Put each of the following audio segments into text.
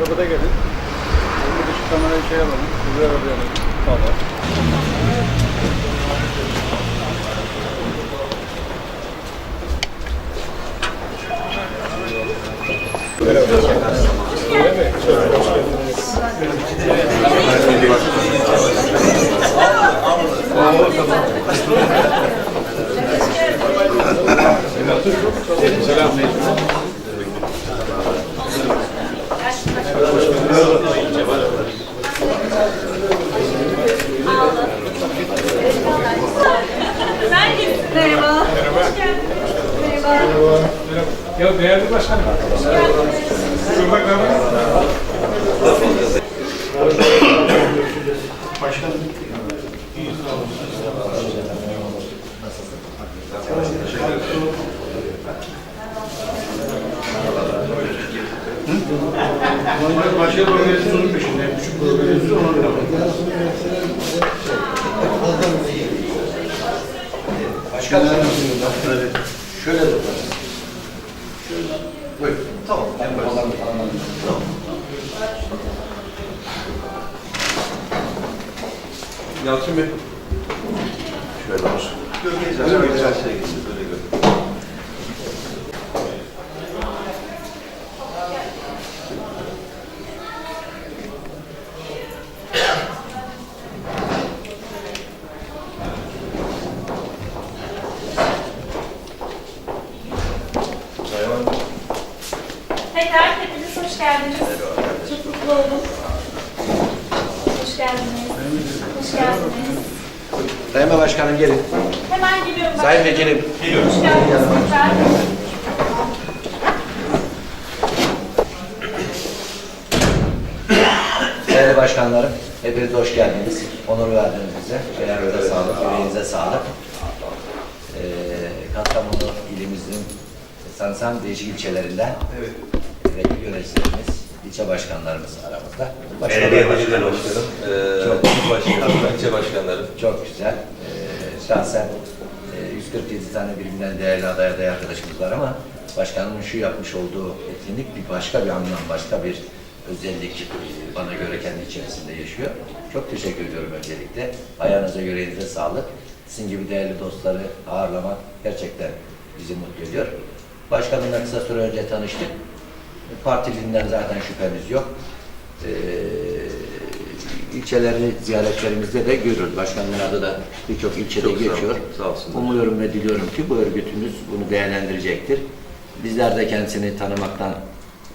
Arabada gelin. Arabada dışı kamerayı şey alalım. Kızı arabaya alalım. Tamam. Merhaba. Öyle mi? Hoş geldiniz. Merhaba. Merhaba. Merhaba. Merhaba. Ya değerli başkanım. Hoş geldiniz. Şurada Başkanım. Başka programcısının peşinde. Şu programcısı ona bile bakıyor göre. Başkan şöyle de Buyurun. Tamam. En başta. Tamam. Yalçın Bey. Şöyle olsun. Gölgeyi zaten güzel şey Tekrar hepiniz hoş geldiniz. Çok mutlu oldum. Hoş geldiniz. Hoş geldiniz. Sayın Başkanım gelin. Hemen geliyorum. Sayın Vekilim. Hoş geldiniz tekrar. Değerli başkanlarım, hepiniz hoş geldiniz. Onur verdiniz bize. Ayağınıza sağlık, yüreğinize sağlık. Ee, Kastamonu ilimizin sanırsam değişik ilçelerinden evet. vekil yöneticilerimiz, ilçe başkanlarımız aramızda. Belediye Başkanlar- başkanı başkanım, eee Çok- başkanım, ilçe başkanları. Çok güzel. Ee, şahsen e, 147 tane birbirinden değerli aday aday arkadaşımız var ama başkanımın şu yapmış olduğu etkinlik bir başka bir anlam, başka bir özellik e, bana göre kendi içerisinde yaşıyor. Çok teşekkür ediyorum öncelikle. Ayağınıza yüreğinize sağlık. Sizin gibi değerli dostları ağırlamak gerçekten bizi mutlu ediyor. Başkanımla kısa süre önce tanıştık. Partililiğinden zaten şüphemiz yok. Ee, ilçelerini ziyaretlerimizde de görüyoruz. Başkanın adı da birçok ilçede Çok sağ olun, geçiyor. sağ olsunlar. Umuyorum ve diliyorum ki bu örgütümüz bunu değerlendirecektir. Bizler de kendisini tanımaktan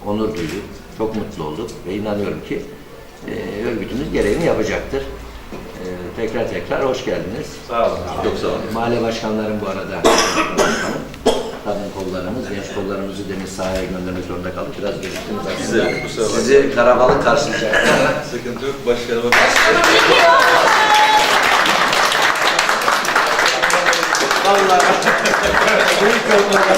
onur duyduk. Çok mutlu olduk ve inanıyorum ki e, örgütümüz gereğini yapacaktır. E, tekrar tekrar hoş geldiniz. Sağ olun. Çok sağ olun. Mahalle başkanlarım bu arada kollarımız, genç kollarımızı demin sahaya göndermek zorunda kaldık. Biraz geciktiniz Size aslında. Sizi karabalık karşılayacak. Sıkıntı yok. Başkanıma Vallahi. Büyük kollarım.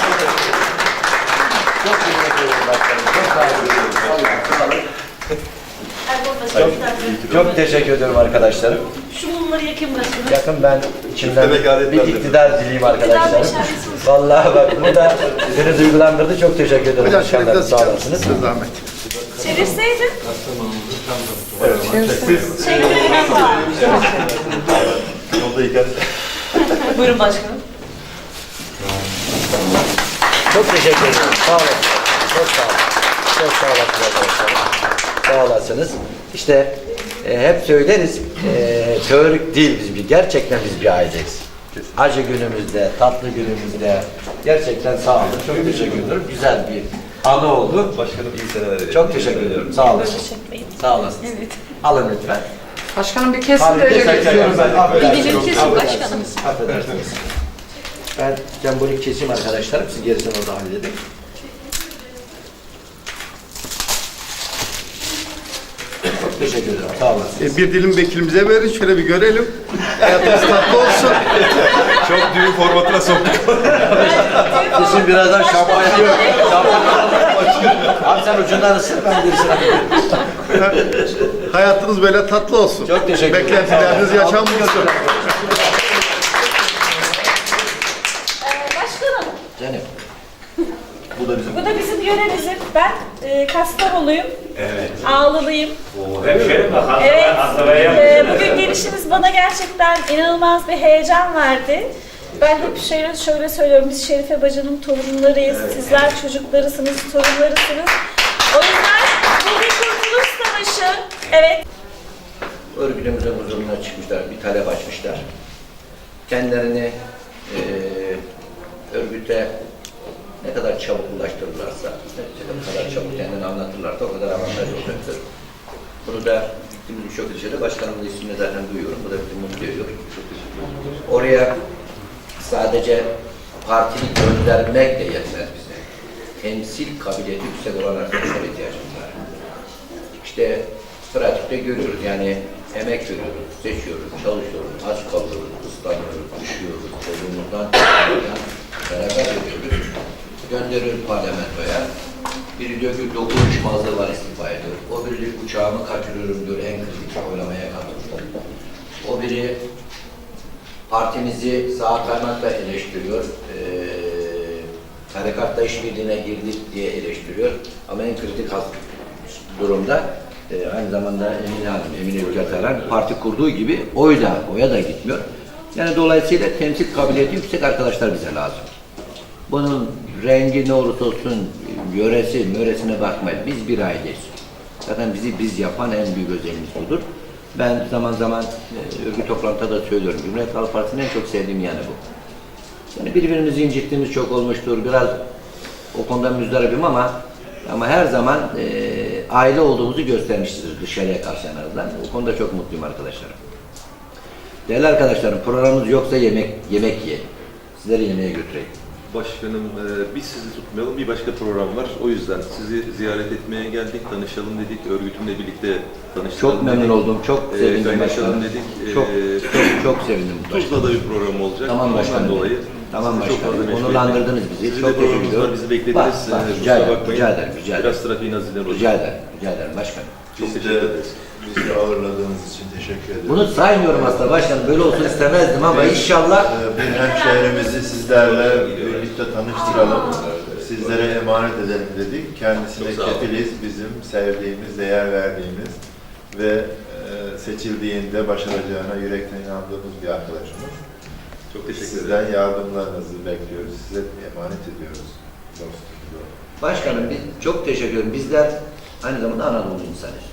Çok teşekkür ederim başkanım. Çok sağ olun. Vallahi. Erdoğan. Çok teşekkür ediyorum arkadaşlarım. Şu mumları yakın başkanım. Yakın ben içimden bir adetlerdir. iktidar dileyim arkadaşlarım. meşalesi. Vallahi bak bu da beni duygulandırdı. Çok teşekkür ederim başkanlarım. Sağ olasınız. zahmet. Çevirseydin. Şey görünen var. yoldayken Buyurun başkanım. Çok teşekkür ederim. Sağ olun. Çok sağ olun. Çok sağ olasınız arkadaşlar. Sağ olasınız. İşte e, hep söyleriz, e, teorik değil biz bir, gerçekten biz bir aileyiz. Acı günümüzde, tatlı günümüzde gerçekten sağ olun. Çok teşekkür ederim. Güzel bir anı oldu. başkanım iyi seneler dilerim. Çok teşekkür ediyorum. Sağ olasın. Sağ olasın. Evet. Alın lütfen. Başkanım bir kesin de öyle getiriyorum ben. Dilim kesin Affedersiniz. başkanım. Affedersiniz. Ben sembolik keseyim arkadaşlarım. Siz gerisini orada halledin. Çok teşekkür ederim. Sağ olun. E, bir dilim vekilimize verin şöyle bir görelim. Hayatımız tatlı olsun. Çok düğün formatına soktuk. Kesin birazdan şampanya yok. Abi sen ucundan ısır ben halledeyim. Hayatınız böyle tatlı olsun. Çok teşekkür ederim. Beklentileriniz yaşanmışsın. Ee, başkanım. Canım. Bu da bizim. Bu da bizim yöremizin. Ben e, Kastamonluyum. Evet. Ağlılıyım. Hemşerim bak. Evet. Hastalaya Ee, bugün gelişiniz bana gerçekten inanılmaz bir heyecan verdi. Ben hep şöyle, şöyle söylüyorum, biz Şerife Bacı'nın torunlarıyız. Sizler çocuklarısınız, torunlarısınız. O yüzden bu bir kurtuluş savaşı. Evet. örgütümüzün huzuruna çıkmışlar, bir talep açmışlar. Kendilerini eee örgüte ne kadar çabuk ulaştırırlarsa, ne kadar çabuk kendini anlatırlarsa o kadar avantaj olacaktır. Bunu da gittiğimiz birçok ilçede başkanımın ismini zaten duyuyorum. Bu da bizi mutlu ediyor. Oraya sadece partili göndermek de yetmez bize. temsil kabiliyeti yüksek olan arkadaşlara ihtiyacımız var. İşte pratikte görüyoruz yani emek veriyoruz, seçiyoruz, çalışıyoruz, aç kalıyoruz, ıslanıyoruz, üşüyoruz, kolumuzdan beraber ediyoruz. Gönderiyoruz parlamentoya. Biri diyor ki dokuz uyuşmazlığı var istifa ediyor. O biri diyor uçağımı kaçırıyorum diyor en kritik oylamaya katılıyor. O biri partimizi sağ kaymakla eleştiriyor. Ee, tarikatla işbirliğine girdik diye eleştiriyor. Ama en kritik durumda e, aynı zamanda Emine Hanım, Emine Ülker Taran parti kurduğu gibi oy da, oya da gitmiyor. Yani dolayısıyla temsil kabiliyeti yüksek arkadaşlar bize lazım. Bunun rengi ne olursa olsun, yöresi, möresine bakmayın. Biz bir aileyiz. Zaten bizi biz yapan en büyük özelliğimiz budur. Ben zaman zaman e, örgüt toplantıda da söylüyorum. Cumhuriyet Halk Partisi'nin en çok sevdiğim yanı bu. Yani birbirimizi incittiğimiz çok olmuştur. Biraz o konuda müzdaribim ama ama her zaman e, aile olduğumuzu göstermişizdir dışarıya karşı en azından. O konuda çok mutluyum arkadaşlarım. Değerli arkadaşlarım programımız yoksa yemek yemek yiyelim. Sizleri yemeğe götüreyim. Başkanım e, biz sizi tutmayalım. Bir başka program var. O yüzden sizi ziyaret etmeye geldik. Tanışalım dedik. Örgütümle birlikte tanışalım Çok memnun dedik. oldum. Çok E, sevindim başkanım. dedik. E, Çok, çok, çok sevindim başkanım. Tuzla'da bir program olacak. Tamam başkanım. dolayı Tamam sizi başkanım. Onurlandırdınız bizi. Sizin Çok de var. ediyorum. Bizi beklediniz. Bak, bak, E, rica ederim, rica ederim, rica ederim. Biraz trafiğin azizler olacak. Rica ederim, rica ederim başkanım. Çok Biz teşekkür de ederiz. bizi ağırladığınız için teşekkür ederim. Bunu saymıyorum aslında başkanım. Böyle olsun istemezdim ama inşallah Ee, Bir hemşehrimizi sizlerle birlikte tanıştıralım. Sizlere emanet edelim dedik. Kendisine kefiliz. Bizim sevdiğimiz, değer verdiğimiz ve e, seçildiğinde başaracağına yürekten inandığımız bir arkadaşımız. Çok teşekkür ederim. Sizden yardımlarınızı bekliyoruz. Size emanet ediyoruz. Dostum. Başkanım biz çok teşekkür ederim. Bizler aynı zamanda Anadolu insanıyız.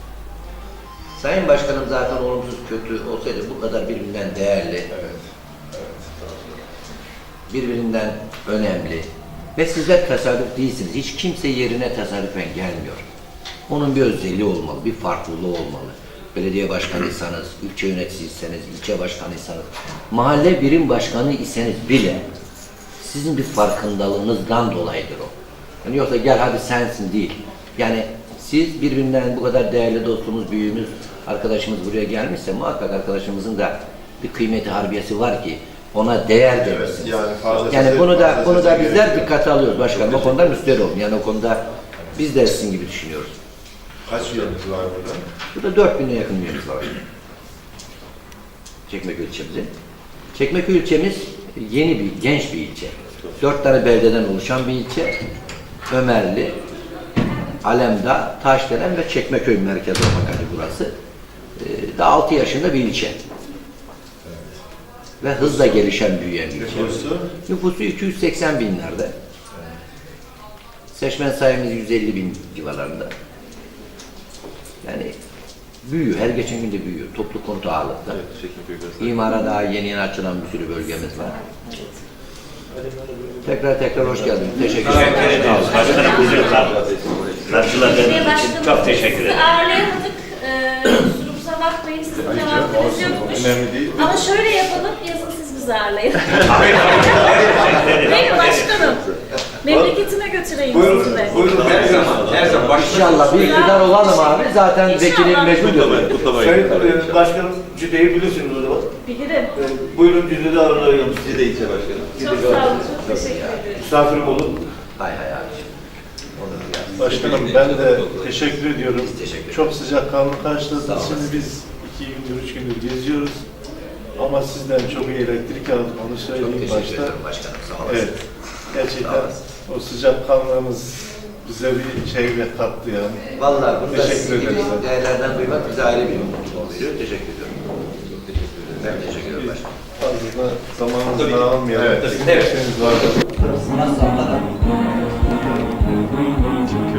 Sayın Başkanım zaten olumsuz kötü olsaydı bu kadar birbirinden değerli, Evet. Evet. birbirinden önemli ve sizler tesadüf değilsiniz. Hiç kimse yerine tesadüfen gelmiyor. Onun bir özelliği olmalı, bir farklılığı olmalı. Belediye başkanıysanız, ilçe yöneticiyseniz, ilçe başkanıysanız, mahalle birim başkanı iseniz bile sizin bir farkındalığınızdan dolayıdır o. Yani yoksa gel hadi sensin değil. Yani siz birbirinden bu kadar değerli dostumuz, büyüğümüz, arkadaşımız buraya gelmişse muhakkak arkadaşımızın da bir kıymeti harbiyesi var ki ona değer Evet, verirsiniz. yani Yani bunu da bunu da bizler dikkate alıyoruz başkanım. O konuda müsterih olun. Yani o konuda biz de sizin gibi düşünüyoruz. Kaç üyemiz var burada? Burada 4000'e yakın üyemiz var. Çekmeköy ilçemizin. Çekmeköy ilçemiz yeni bir, genç bir ilçe. Dört tane beldeden oluşan bir ilçe. Ömerli, Alemdağ, Taşdelen ve Çekmeköy merkezi olmak üzere burası. Ee, daha 6 yaşında bir ilçe. Ve hızla gelişen, büyüyen bir ilçe. Nüfusu? Nüfusu 280 binlerde. Seçmen sayımız 150 bin civarlarında. Yani büyüyor, her geçen gün de büyüyor. Toplu konut ağırlıkta. Evet, ederiz. İmara daha yeni yeni açılan bir sürü bölgemiz var. Tekrar tekrar hoş geldiniz. Teşekkür ederim. Teşekkür ediyoruz. Başkanım bizi karşıladığınız için çok teşekkür sizi ederim. ağırlayamadık. Bakmayın. Sizin yokmuş. Önemli değil. Ama şöyle yapalım, yazın siz bizi ağırlayın. Değil mi başkanım? Memleketime götüreyim sizi de. Buyurun her zaman, her zaman. Baş... İnşallah bir iktidar olalım abi. Zaten İnşallah. vekili mecbur Kutlamayın, kutlamayın. Sayın e, Başkanım Cüde'yi bilirsiniz o zaman. Bilirim. E, Buyurun Cüde'de ağırlayalım sizi. Sizi de ilçe başkanım. Çok sağ olun. Çok teşekkür ederim. Misafirim olun. Hay hay abiciğim. Başkanım ben de teşekkür ediyorum. Biz teşekkür ederiz. Çok sıcak kanlı Sağ karşıladınız. Şimdi biz iki gündür, üç gündür geziyoruz. Ama sizden çok iyi elektrik aldık onu Çok söyleyeyim teşekkür başta. ederim başkanım. Sağ olasın. Evet. Sağ Gerçekten olasın. o sıcak kanlığımız bize bir şey kattı yani. Vallahi burada Teşekkür sizin gibi ederiz. değerlerden duymak bize ayrı bir mutluluk veriyor. Teşekkür ediyorum. Ben teşekkür ederim başkanım. Fazla da zamanımızı almayalım. Evet. Evet. Nasıl anladın? we need you.